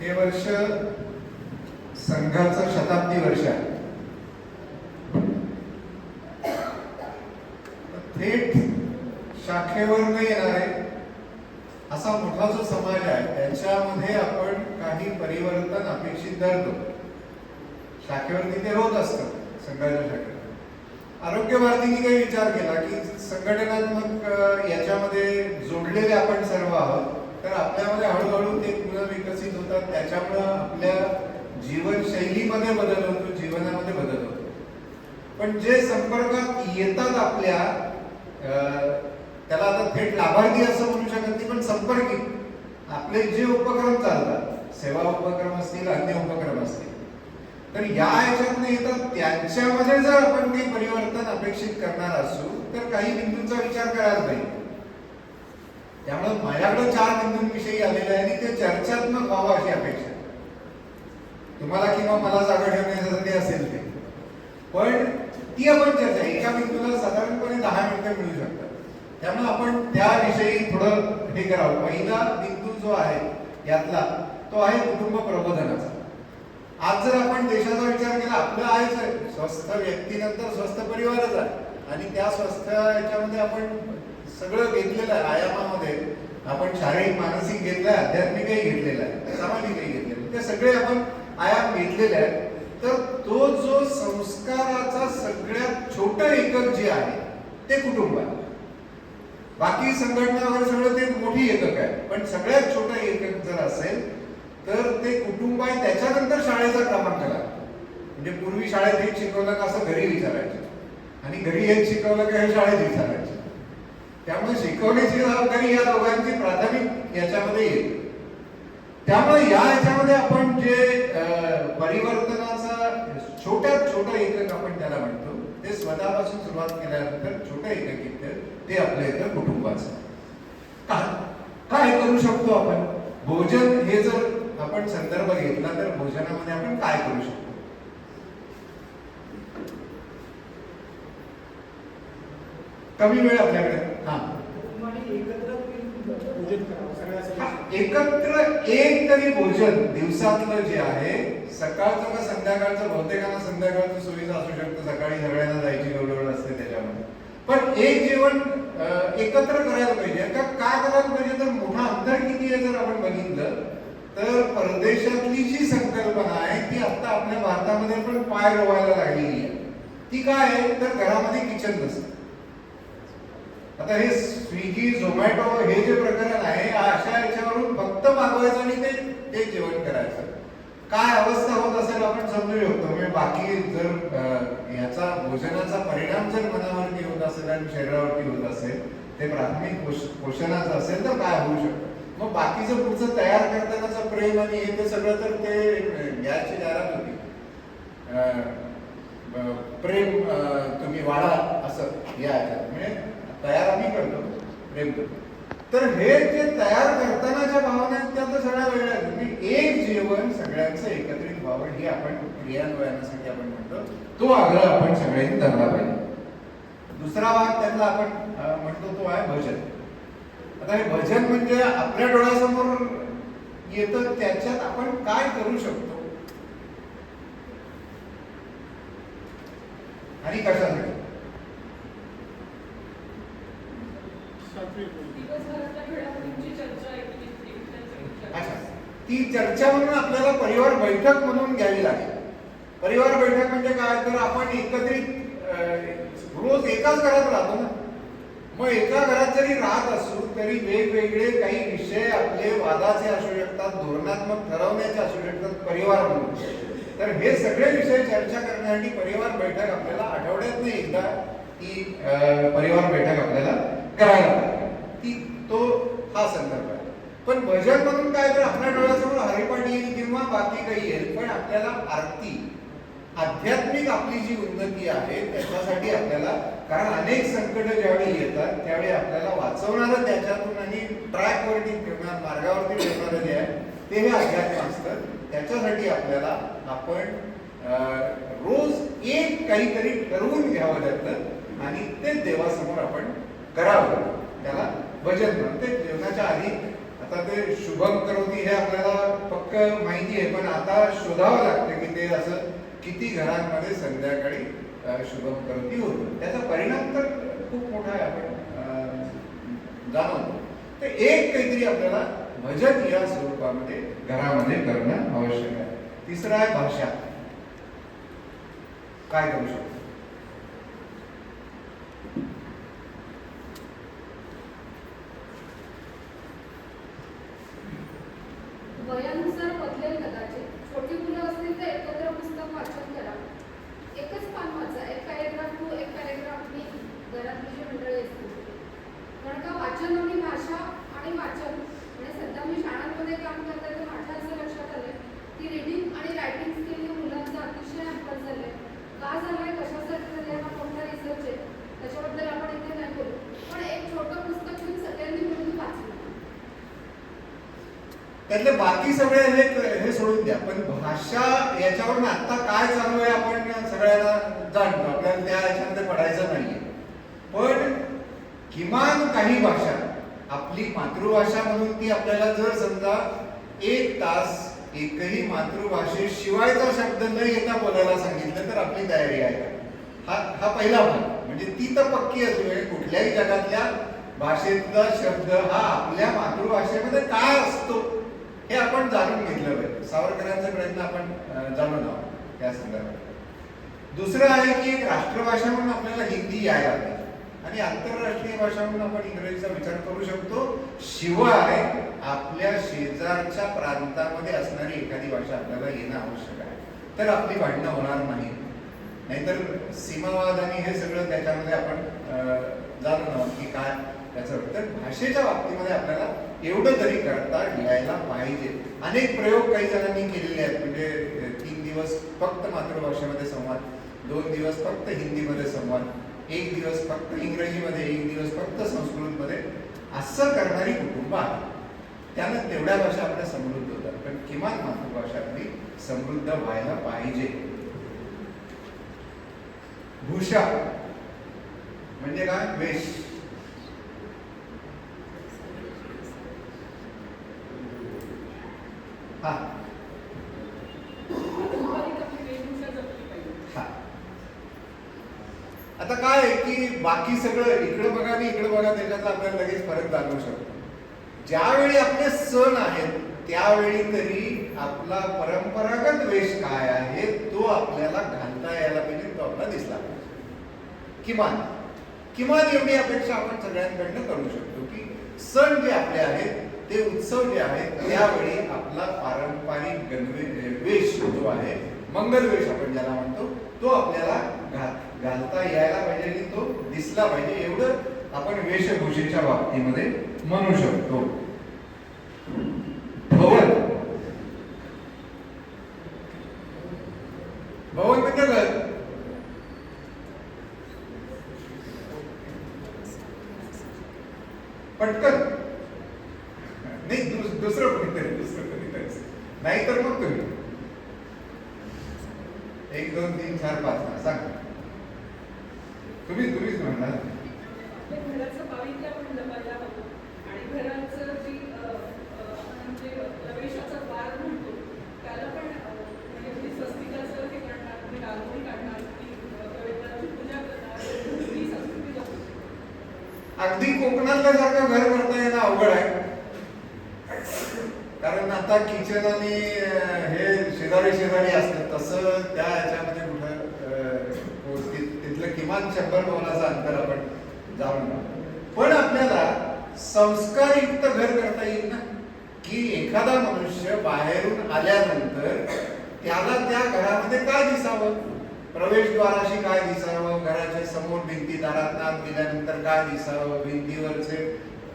हे वर्ष संघाचं शताब्दी वर्ष आहे. थेट शाखेवर न येणारे असा मोठा जो समाज आहे त्याच्यामध्ये आपण काही परिवर्तन अपेक्षित धरतो. शाखेवरती ते होत असतं संघाच्या शाखेवर. आरोग्य भारतीने काही विचार केला की संघटनात्मक याच्यामध्ये जोडलेले आपण सर्व आहोत. तर आपल्यामध्ये हळूहळू ते गुण विकसित होतात. त्याच्यामुळं आपल्या जीवनशैलीमध्ये बदल होतो जीवनामध्ये बदल होतो. पण जे संपर्कात येतात आपल्या अ, त्याला आता थेट लाभार्थी असं म्हणू शकत नाही पण संपर्की आपले जे उपक्रम चालतात सेवा उपक्रम असतील अन्य उपक्रम असतील तर या याच्यातनं येतात. त्यांच्यामध्ये जर आपण काही परिवर्तन अपेक्षित करणार असू तर काही बिंदूंचा विचार करायला पाहिजे. त्यामुळे माझ्याकडे चार बिंदूंविषयी आलेले आहे आणि ते चर्चात्मक व्हावं अशी अपेक्षा तुम्हाला किंवा मला जागा ठेवण्यासाठी असेल ते. पण ती आपण चर्चा एका बिंदूला साधारणपणे दहा मिनिटं मिळू शकतात. त्यामुळे आपण त्याविषयी थोडं हे करावं. पहिला बिंदू जो आहे यातला तो आहे कुटुंब प्रबोधनाचा. आज जर आपण देशाचा विचार केला आपलं आहेच आहे. स्वस्थ व्यक्तीनंतर स्वस्थ परिवारच आहे. आणि त्या स्वस्थ याच्यामध्ये आपण सगळं घेतलेलं आहे आयामामध्ये. आपण शारीरिक मानसिक घेतलंय आध्यात्मिकही घेतलेलं आहे सामाजिकही घेतलेलं आहे. ते सगळे आपण आयाम घेतलेले आहेत. तर तो जो संस्काराचा सगळ्यात छोटं एकक जे आहे ते कुटुंब आहे. बाकी संघटना वगैरे सगळं ते मोठी एकक आहे. पण सगळ्यात छोटं एकक जर असेल तर ते कुटुंब आहे त्याच्यानंतर शाळेचा क्रमांक लागतो. म्हणजे पूर्वी शाळेत हेच शिकवलं का असं घरी विचारायचं. आणि घरी हेच शिकवलं का हे शाळेत विचारायचं. त्यामुळे शिकवण्याची जबाबदारी या दोघांची प्राथमिक याच्यामध्ये येते त्यामुळे या याच्यामध्ये आपण जे अं, परिवर्तनाचा छोट्यात छोटं एकक आपण त्याला म्हणतो ते स्वतःपासून सुरुवात केल्यानंतर छोटं एकक येतं ते आपलं येतं कुटुंबाचं. का काय करू शकतो आपण? भोजन हे जर आपण संदर्भ घेतला तर भोजनामध्ये आपण काय करू शकतो? कमी वेळ आपल्याकडे. हा. हा, एकत्र एक तरी भोजन दिवसातलं जे आहे सकाळचं का संध्याकाळचं बहुतेकांना संध्याकाळचं सोयीचं असू शकतं. सकाळी सगळ्यांना जायची गडबड असते त्याच्यामध्ये. पण एक जेवण एकत्र करायला पाहिजे. का काय करायला पाहिजे? तर मोठा अंतर किती आहे जर आपण बघितलं तर परदेशातली जी संकल्पना आहे ती आता आपल्या भारतामध्ये पण पाय रोवायला लागलेली आहे. ती काय आहे? तर घरामध्ये किचन नसतं. आता हे स्विगी झोमॅटो हे जे प्रकरण आहे अशा याच्यावरून फक्त मागवायचं आणि ते ते जेवण करायचं. काय अवस्था होत असेल आपण समजू शकतो म्हणजे बाकी जर अं, याचा भोजनाचा परिणाम जर मनावरती होत असेल आणि शरीरावरती होत असेल ते प्राथमिक पोषणाचं असेल तर काय होऊ शकतं? मग बाकीचं पुढचं तयार करतानाचं प्रेम आणि हे ते सगळं तर ते अं, गॅसची होती. प्रेम तुम्ही वाढा असं या म्हणजे तयार आम्ही करतो प्रेम करतो. तर हे जे तयार करतानाच्या भावना आहेत त्या तर सगळ्या वेगळ्या आहेत. एक जेवण सगळ्यांचं एकत्रित व्हावं हे आपण क्रियान्वयनासाठी आपण म्हणतो. तो आग्रह आपण सगळ्यांनी धरला पाहिजे. दुसरा भाग त्यातला आपण म्हणतो तो आहे भजन. आता हे भजन म्हणजे आपल्या डोळ्यासमोर येतं त्याच्यात आपण काय करू शकतो? आणि कशासाठी? ती चर्चा म्हणून आपल्याला परिवार बैठक म्हणून घ्यावी लागेल. परिवार बैठक म्हणजे काय? तर आपण एकत्रित रोज एकाच घरात राहतो ना. मग एका घरात जरी राहत असू तरी वेगवेगळे काही विषय आपले वादाचे असू शकतात धोरणात्मक ठरवण्याचे असू शकतात परिवार म्हणून. तर हे सगळे विषय चर्चा करण्यासाठी परिवार बैठक आपल्याला आठवड्यात एकदा ती परिवार बैठक आपल्याला करायला लागते. ती तो हा संदर्भ आहे. पण भजन म्हणून काय तर आपल्या डोळ्यासमोर हरिपाठ येईल किंवा बाकी काही येईल पण आपल्याला आरती आध्यात्मिक आपली जी उन्नती आहे त्याच्यासाठी आपल्याला कारण अनेक संकट ज्यावेळी येतात त्यावेळी आपल्याला वाचवणारं त्याच्यातून आणि ट्रॅकवरती ठेवणार मार्गावरती ठेवणारं जे आहे ते हे अध्यात्म असतं. त्याच्यासाठी आपल्याला आपण रोज एक काहीतरी ठरवून घ्यावं त्यातलं आणि ते देवासमोर आपण करावं त्याला भजन म्हणून ते जेवणाच्या आधी आता ते शुभम करोती हे आपल्याला पक्क माहिती आहे पण आता शोधावं लागतं की ते असं किती घरांमध्ये संध्याकाळी शुभम करोती होतं. त्याचा परिणाम तर खूप मोठा आहे आपण जाणवतो. तर एक काहीतरी आपल्याला भजन या स्वरूपामध्ये घरामध्ये करणं आवश्यक आहे. तिसरा आहे भाषा. काय करू शकतो वयानुसार बदलेल कदाचित छोटी मुलं असतील तर एकत्र पुस्तक वाचन करा एकच पान वाचा एक पॅरेग्राफ टू एक पॅरेग्राफ मी घरातली जी मंडळी असतील कारण का वाचन आणि भाषा आणि वाचन म्हणजे सध्या मी शाळांमध्ये काम करते तर माझ्या असं लक्षात आलंय की रिडिंग आणि रायटिंग स्किल हे मुलांचं अतिशय हॅम्पर झालंय का झालंय कशासाठी झालंय हा कोणता रिसर्च आहे त्याच्याबद्दल आपण इथे नाही बोलू पण एक छोटं पुस्तक घेऊन सगळ्यांनी मिळून वाचलं त्यातले बाकी सगळे हे हे सोडून द्या. पण भाषा याच्यावर आता काय चालू आहे आपण सगळ्यांना जाणतो. आपल्याला त्या याच्यामध्ये पडायचं नाहीये. पण किमान काही भाषा आपली मातृभाषा म्हणून ती आपल्याला जर समजा एक तास एकही मातृभाषेशिवायचा शब्द न येता बोलायला सांगितलं तर आपली तयारी आहे. हा हा पहिला भाग. म्हणजे ती तर पक्की असू म्हणजे कुठल्याही जगातल्या भाषेतला शब्द हा आपल्या मातृभाषेमध्ये काय असतो? हे आपण जाणून घेतलं पाहिजे. सावरकरांचा प्रयत्न आपण जाणून आहोत या संदर्भात. दुसरं आहे की एक राष्ट्रभाषा म्हणून आपल्याला हिंदी यायला पाहिजे आणि आंतरराष्ट्रीय भाषा म्हणून आपण इंग्रजीचा विचार करू शकतो. शिवाय आपल्या शेजारच्या प्रांतामध्ये असणारी एखादी भाषा आपल्याला येणं आवश्यक आहे. तर आपली भांडणं होणार नाही. नाहीतर सीमावाद आणि हे सगळं त्याच्यामध्ये आपण जाणून आहोत की काय त्याचं. तर भाषेच्या बाबतीमध्ये आपल्याला एवढं तरी करता यायला पाहिजे. अनेक प्रयोग काही जणांनी केलेले आहेत. म्हणजे तीन दिवस फक्त मातृभाषेमध्ये संवाद दोन दिवस फक्त हिंदीमध्ये संवाद एक दिवस फक्त इंग्रजीमध्ये एक दिवस फक्त संस्कृतमध्ये असं करणारी कुटुंब आहेत. त्यानं तेवढ्या भाषा आपल्या समृद्ध होतात. पण किमान मातृभाषा आपली समृद्ध व्हायला पाहिजे. भूषा म्हणजे काय? वेश. हा. हा. आता काय आहे की बाकी सगळं इकडं बघा आणि इकडं बघा त्याच्यात आपल्याला लगेच फरक जाणवू शकतो. ज्यावेळी आपले सण आहेत त्यावेळी तरी आपला परंपरागत वेश काय आहे तो आपल्याला घालता यायला पाहिजे तो आपला दिसला पाहिजे. किमान किमान एवढी अपेक्षा आपण सगळ्यांकडनं करू शकतो की सण जे आपले आहेत ते उत्सव जे आहेत त्यावेळी आपला पारंपरिक गणवे वेश जो आहे मंगलवेश आपण ज्याला म्हणतो तो आपल्याला घाल घालता यायला पाहिजे आणि तो दिसला पाहिजे. एवढं आपण वेशभूषेच्या बाबतीमध्ये म्हणू शकतो भवन भवन म्हणजे घर पटकन नाही दुस- दुसरं कोणीतरी दुसरं कोणीतरी नाही तर मग तुम्ही एक दोन तीन चार पाच हा, सांग तुम्ही तुम्हीच म्हणणार आपल्या घराचं पावित्र्य आपण जपायला हवं आणि घराचं जी अ, अ, आपण म्हणजे प्रवेशाचं द्वार म्हणतो त्याला पण अ, म्हणजे तुम्ही स्वस्तिकाचं हे करणार तुम्ही रांगोळी काढणार तुम्ही अ, पवित्राची पूजा करणार ही संस्कृती जपू अगदी घर करता येणं अवघड आहे. कारण आता किचन आणि हे शेजारी शेजारी असतं तसं त्या ह्याच्यामध्ये कुठं हो, तिथलं किमान शंभर पावलाचं अंतर आपण जाऊन पण आपल्याला संस्कारयुक्त घर करता येईल ना? की एखादा मनुष्य बाहेरून आल्यानंतर त्याला त्या घरामध्ये काय दिसावं? प्रवेशद्वाराशी काय दिसावं? घराच्या समोर भिंती दारात आत गेल्यानंतर काय दिसावं? भिंतीवरचे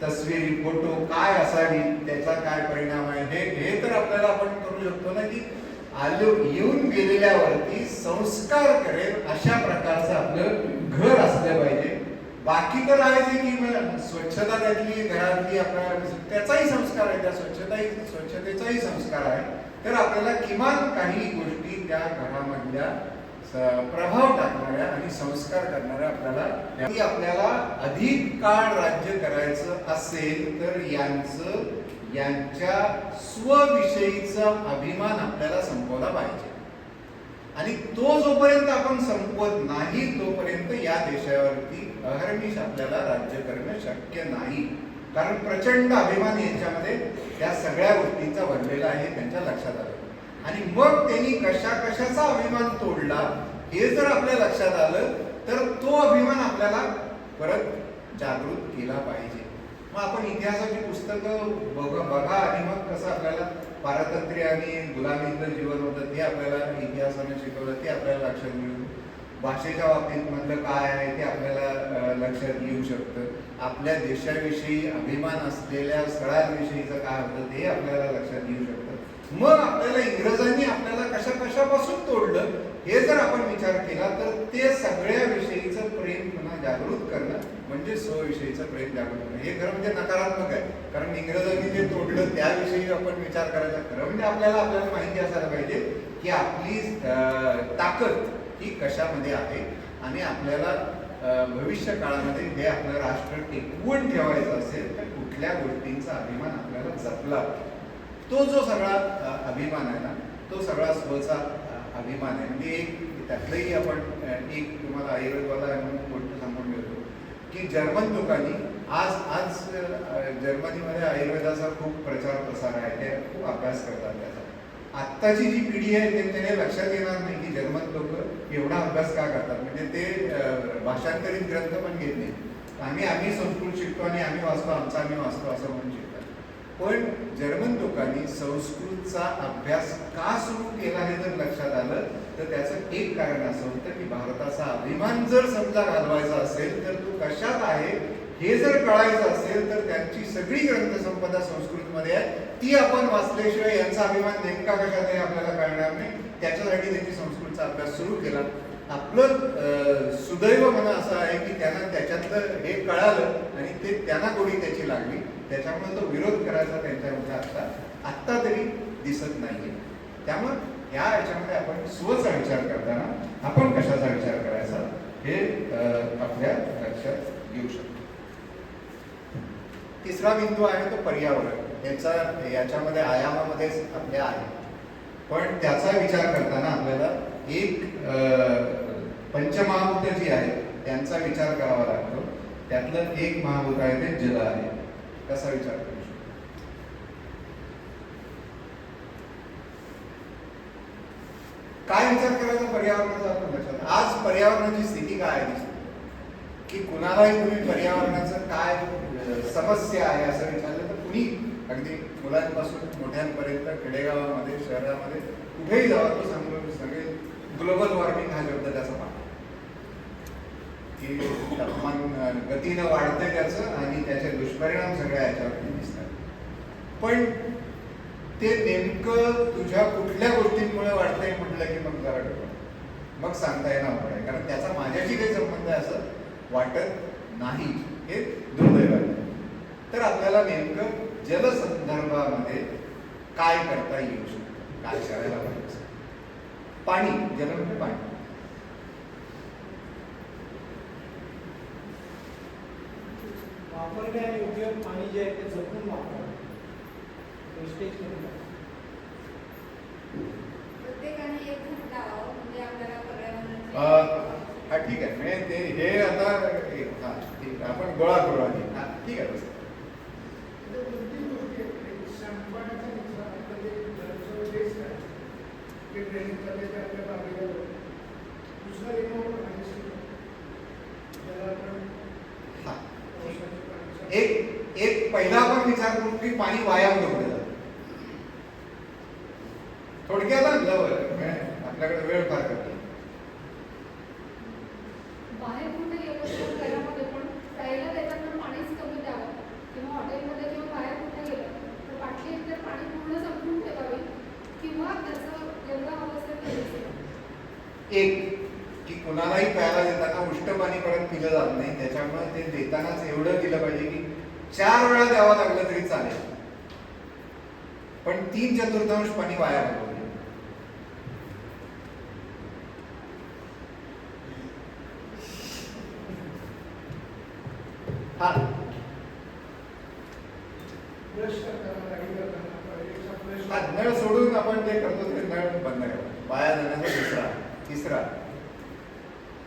तस्वीरी फोटो काय असावी? त्याचा काय परिणाम आहे? हे हे तर आपल्याला आपण करू शकतो ना की आलो येऊन गेलेल्यावरती संस्कार करेल अशा प्रकारचं आपलं घर असलं पाहिजे. बाकी तर आहे की स्वच्छता त्यातली घरातली आपल्या त्याचाही संस्कार आहे त्या स्वच्छता स्वच्छतेचाही संस्कार आहे. तर आपल्याला किमान काही गोष्टी त्या घरामधल्या प्रभाव टाकणाऱ्या आणि संस्कार करणाऱ्या आपल्याला आपल्याला अधिक काळ राज्य करायचं असेल तर यांचं यांच्या स्वविषयीचा अभिमान आपल्याला संपवला पाहिजे. आणि तो जोपर्यंत आपण संपवत नाही तोपर्यंत या देशावरती अहर्निश आपल्याला राज्य करणं शक्य नाही. कारण प्रचंड अभिमान यांच्यामध्ये त्या सगळ्या गोष्टींचा भरलेला आहे त्यांच्या लक्षात आलं. आणि मग त्यांनी कशा कशाचा अभिमान तोडला हे जर आपल्या लक्षात आलं तर तो अभिमान आपल्याला परत जागृत केला पाहिजे. मग आपण इतिहासाची पुस्तकं बघ बघा आणि मग कसं आपल्याला पारतंत्र्य आणि गुलामीचं जीवन होतं ते आपल्याला इतिहासाने शिकवलं ते आपल्याला लक्षात मिळू भाषेच्या बाबतीत मधलं काय आहे ते आपल्याला लक्षात येऊ शकतं. आपल्या देशाविषयी अभिमान असलेल्या स्थळांविषयीचं काय होतं ते आपल्याला लक्षात येऊ शकतं. मग आपल्याला इंग्रजांनी आपल्याला कशा कशापासून तोडलं हे जर आपण विचार केला तर ते सगळ्याविषयीचं प्रेम पुन्हा जागृत करणं म्हणजे स्वविषयीचं प्रेम जागृत करणं. हे खरं म्हणजे नकारात्मक आहे. कारण इंग्रजांनी जे तोडलं त्याविषयी आपण विचार करायचा. खरं म्हणजे आपल्याला आपल्याला माहिती असायला पाहिजे की आपली ताकद ही कशामध्ये आहे आणि आपल्याला भविष्य काळामध्ये हे आपलं राष्ट्र टिकवून ठेवायचं असेल तर कुठल्या गोष्टींचा अभिमान आपल्याला जपला. पाहिजे. तो जो सगळा अभिमान आहे ना तो सगळा स्वचा अभिमान आहे. म्हणजे एक त्यातलंही आपण एक तुम्हाला आयुर्वेदवाला म्हणून गोष्ट सांगून मिळतो की जर्मन लोकांनी आज आज जर्मनीमध्ये आयुर्वेदाचा खूप प्रचार प्रसार आहे ते खूप अभ्यास करतात त्याचा. आत्ताची जी पिढी आहे ते त्यांनी लक्षात येणार नाही की जर्मन लोक एवढा अभ्यास का करतात. म्हणजे ते भाषांतरित ग्रंथ पण घेत नाही आम्ही आम्ही संस्कृत शिकतो आणि आम्ही वाचतो आमचा आम्ही वाचतो असं म्हणजे पण जर्मन लोकांनी संस्कृतचा अभ्यास का सुरू केला हे जर लक्षात आलं तर त्याचं एक कारण असं होतं की भारताचा अभिमान जर समजा घालवायचा असेल तर तो कशात आहे हे जर कळायचं असेल तर त्यांची सगळी ग्रंथसंपदा संस्कृतमध्ये आहे. ती आपण वाचल्याशिवाय यांचा अभिमान नेमका कशात आहे आपल्याला कळणार नाही. त्याच्यासाठी त्यांनी संस्कृतचा अभ्यास सुरू केला. आपलं सुदैव म्हणा असं आहे की त्यांना त्याच्यातलं हे कळालं आणि ते त्यांना गोडी त्याची लागली. त्याच्यामुळे तो विरोध करायचा त्यांच्यामध्ये आता. आत्ता तरी दिसत नाहीये. त्यामुळे या याच्यामध्ये आपण स्वचा विचार करताना आपण कशाचा विचार करायचा हे आपल्या लक्षात येऊ शकतो. तिसरा बिंदू आहे तो पर्यावरण. याचा याच्यामध्ये आयामामध्येच आपल्या आहे. पण त्याचा विचार करताना आपल्याला एक अं, पंचमहाभूत जी आहेत त्यांचा विचार करावा लागतो. त्यातलं एक महाभूत आहे ते जल आहे. याचा विचार करू शकतो? काय विचार करायचा पर्यावरणाचा आपण लक्षात आज पर्यावरणाची स्थिती काय आहे? दिसते की कुणालाही तुम्ही पर्यावरणाचं काय समस्या आहे असं विचारलं तर कुणी? अगदी मुलांपासून मोठ्यांपर्यंत खेडेगावामध्ये शहरामध्ये कुठेही जावा तो सांगून सगळे ग्लोबल वॉर्मिंग हा शब्द त्याचा की तापमान गतीनं वाढतं त्याचं आणि त्याचे दुष्परिणाम सगळ्या याच्यावरती दिसतात. पण ते नेमकं तुझ्या कुठल्या गोष्टींमुळे वाढतंय म्हटलं की मग जरा मग सांगता येणार अवघड आहे कारण त्याचा माझ्याशी काही संबंध आहे असं वाटत नाही. हे दुर्दैवाने तर आपल्याला नेमकं जलसंदर्भामध्ये काय करता येऊ शकतं? काय करायला पाहिजे? पाणी जल म्हणजे पाणी. वापरण्यायोग्य पाणी जे आहे ते जपून वापरा. वेस्टेज करू नका प्रत्येकाने एक झाड लावावं म्हणजे आपल्याला पर्यावरणाचे अं, हा ठीक आहे. म्हणजे ते हे आता हे, ठीक आहे. आपण गोळा करू आधी. हा ठीक आहे. बस. की पाणी वाया कुठे? जातं थोडक्यात आणलं आपल्याकडे वेळ फार कमी. तीन चतुर्थांश पाणी वाया घालवले नळ सोडून आपण ते करतो ते नळ बंद वाया जाण्याचा दुसरा तिसरा.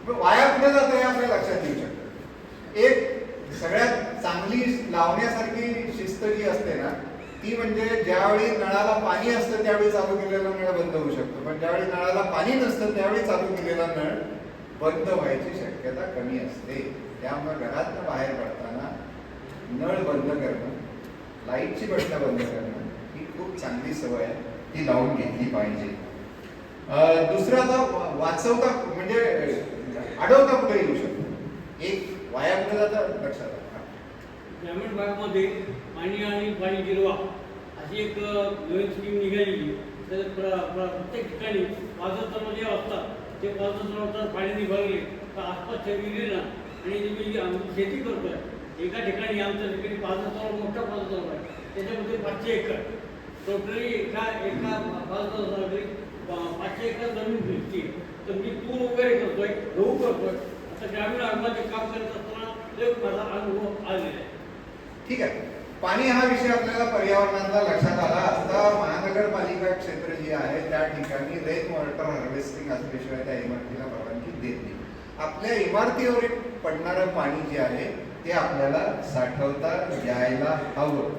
वाया कुठे जातं हे आपल्या लक्षात येऊ शकतं. एक सगळ्यात चांगली लावण्यासारखी शिस्त जी असते ना ती म्हणजे ज्यावेळी नळाला पाणी असतं त्यावेळी चालू केलेला नळ बंद होऊ शकतो. पण ज्यावेळी नळाला पाणी नसतं त्यावेळी चालू केलेला नळ बंद व्हायची शक्यता कमी असते. त्यामुळे घरातनं बाहेर पडताना नळ बंद करणं लाईटची बटणं बंद करणं ही खूप चांगली सवय आहे. ती लावून घेतली पाहिजे. दुसरा दुसरं आता वा- वाचवता म्हणजे अडवता कुठे येऊ शकतो? एक वाया कुठे जातं? लक्षात ग्रामीण भागामध्ये पाणी आणि पाणी गिरवा अशी एक नवीन स्कीम निघालेली. तर प्र प्रत्येक ठिकाणी पाझर जे असतात ते पाझर तलाव पाणी निभागले तर आसपासच्या विहिरीला आणि जे मी आम्ही शेती करतोय एका ठिकाणी आमच्या ठिकाणी पाच तलाव मोठा पाझर तलाव आहे त्याच्यामध्ये पाचशे एकर. टोटली एका एका पाझर तलावामध्ये पाचशे एकर जमीन भेटते. तर मी तूर वगैरे करतोय गहू करतोय. आता ग्रामीण भागामध्ये काम करत असताना एक माझा अनुभव आलेला आहे. ठीक आहे. पाणी हा विषय आपल्याला पर्यावरणाचा लक्षात आला आता महानगरपालिका क्षेत्र जे आहे त्या ठिकाणी रेन वॉटर हार्वेस्टिंग असल्याशिवाय त्या इमारतीला परवानगी देत नाही. आपल्या इमारतीवर पडणारं पाणी जे आहे ते आपल्याला साठवता यायला हवं.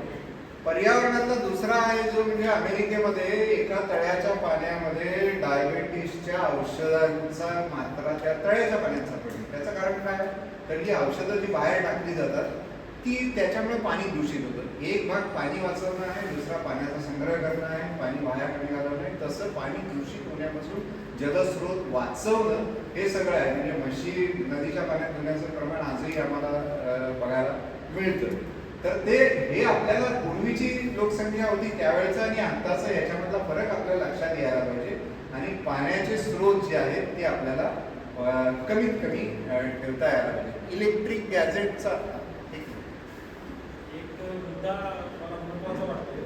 पर्यावरणाचा दुसरा आहे जो म्हणजे अमेरिकेमध्ये एका तळ्याच्या पाण्यामध्ये डायबेटीसच्या औषधांचा मात्रा त्या तळ्याच्या पाण्यात सापडली. त्याचं कारण काय? तर ही औषधं जी बाहेर टाकली जातात ती त्याच्यामुळे पाणी दूषित होतं. एक भाग पाणी वाचवणं आहे दुसरा पाण्याचा संग्रह करणं आहे पाणी वाया कमी घालवणं आहे. तसं पाणी दूषित होण्यापासून जलस्रोत वाचवणं हे सगळं आहे. म्हणजे म्हशी नदीच्या पाण्यात धुण्याचं प्रमाण आजही आम्हाला बघायला मिळतं. तर ते हे आपल्याला पूर्वीची लोकसंख्या होती त्यावेळेचं आणि आत्ताचं याच्यामधला फरक आपल्याला लक्षात यायला पाहिजे. आणि पाण्याचे स्रोत जे आहेत ते आपल्याला कमीत कमी ठेवता यायला पाहिजे. इलेक्ट्रिक गॅजेटचा मुद्दा मला महत्त्वाचा वाटतो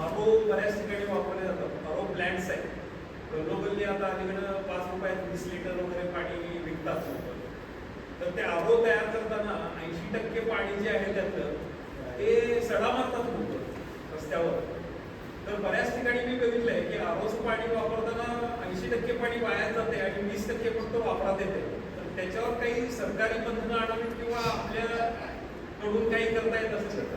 आरो बऱ्याच ठिकाणी वापरले जातात. आरो प्लॅन्ट्स आहेत. गल्लोगल्ली आता अलीकडं पाच रुपयात वीस लिटर वगैरे पाणी विकतात तर ते आरो तयार करताना ऐंशी टक्के पाणी जे आहे त्यातलं ते सडा मारतात लोक रस्त्यावर. तर बऱ्याच ठिकाणी मी बघितलं आहे की आरोचं पाणी वापरताना ऐंशी टक्के पाणी वाया जाते आणि वीस टक्के फक्त वापरात येते तर त्याच्यावर काही सरकारी बंधनं आणावीत किंवा आपल्या कडून काही करता येत असेल का?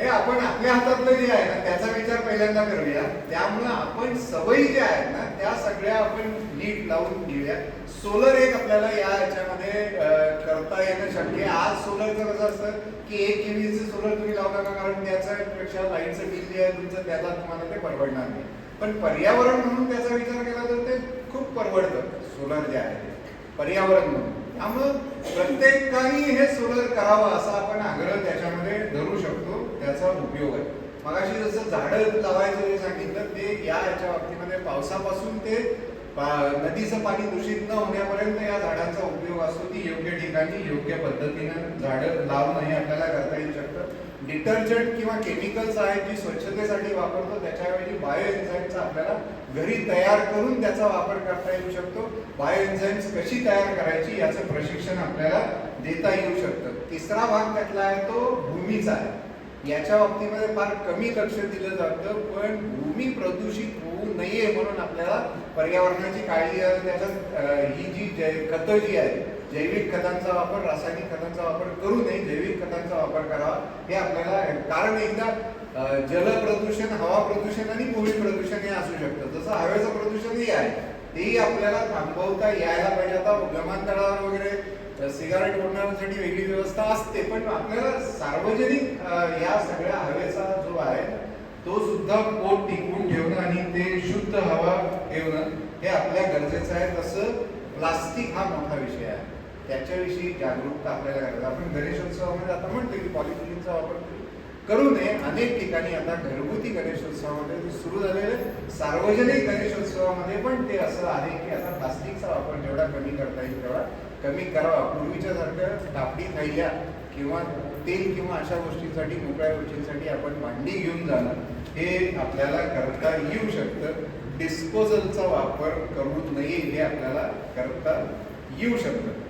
हे आपण आपल्या हातातलं जे आहे ना त्याचा विचार पहिल्यांदा करूया. त्यामुळं आपण सवयी ज्या आहेत ना त्या सगळ्या आपण नीट लावून घेऊया. सोलर एक आपल्याला या याच्यामध्ये करता येणं शक्य आज सोलरचं कसं असतं की एक केवीचं सोलर तुम्ही लावू नका कारण त्याच्यापेक्षा लाईटचं बिल जे आहे तुमचं त्याला तुम्हाला ते परवडणार नाही. पण पर्यावरण म्हणून त्याचा विचार केला तर ते खूप परवडतं सोलर जे आहे पर्यावरण म्हणून. त्यामुळं प्रत्येकाने हे सोलर करावं असा आपण आग्रह त्याच्यामध्ये धरू शकतो. त्याचा उपयोग आहे. मगाशी जसं झाडं लावायचं जे सांगितलं ते या याच्या बाबतीमध्ये पावसापासून ते पा- नदीचं पाणी दूषित न होण्यापर्यंत या झाडांचा उपयोग असतो. ती योग्य ठिकाणी योग्य पद्धतीनं झाडं लावणं हे आपल्याला करता येऊ शकतं. डिटर्जंट किंवा केमिकल्स आहेत जी स्वच्छतेसाठी वापरतो त्याच्याऐवजी बायो एन्झाईमचा आपल्याला घरी तयार करून त्याचा वापर करता येऊ शकतो. बायो एन्झाईम्स कशी तयार करायची याचं प्रशिक्षण आपल्याला देता येऊ शकतं. तिसरा भाग त्यातला आहे तो भूमीचा आहे. याच्या बाबतीमध्ये फार कमी लक्ष दिलं जातं पण भूमी प्रदूषित होऊ नये म्हणून आपल्याला पर्यावरणाची काळजी त्याच्यात ही जी जै खतं जी आहेत जैविक खतांचा वापर रासायनिक खतांचा वापर करू नये जैविक खतांचा वापर करावा हे आपल्याला कारण एकदा जल प्रदूषण हवा प्रदूषण आणि भूमी प्रदूषण हे असू शकतं. जसं हवेचं प्रदूषणही आहे तेही आपल्याला थांबवता यायला पाहिजे. आता विमानतळावर वगैरे सिगारेट ओढण्यासाठी वेगळी व्यवस्था असते पण आपल्याला सार्वजनिक या सगळ्या हवेचा जो आहे तो सुद्धा पोट टिकवून ठेवणं आणि ते शुद्ध हवा ठेवणं हे आपल्या गरजेचं आहे. तसं प्लास्टिक हा मोठा विषय आहे. त्याच्याविषयी जागरूकता आपल्याला करायला आपण गणेशोत्सवामध्ये आता म्हणतो की पॉलिथिनचा वापर करू नये. अनेक ठिकाणी आता घरगुती गणेशोत्सवामध्ये सुरू झालेले सार्वजनिक गणेशोत्सवामध्ये पण ते असं आहे की आता प्लास्टिकचा वापर जेवढा कमी करता येईल तेवढा कमी करावा. पूर्वीच्या सारखं कापडी खायल्या किंवा तेल किंवा अशा गोष्टींसाठी मोकळ्या गोष्टींसाठी आपण भांडी घेऊन जाणं हे आपल्याला करता येऊ शकतं. डिस्पोजलचा वापर करू नये हे आपल्याला करता येऊ शकतं.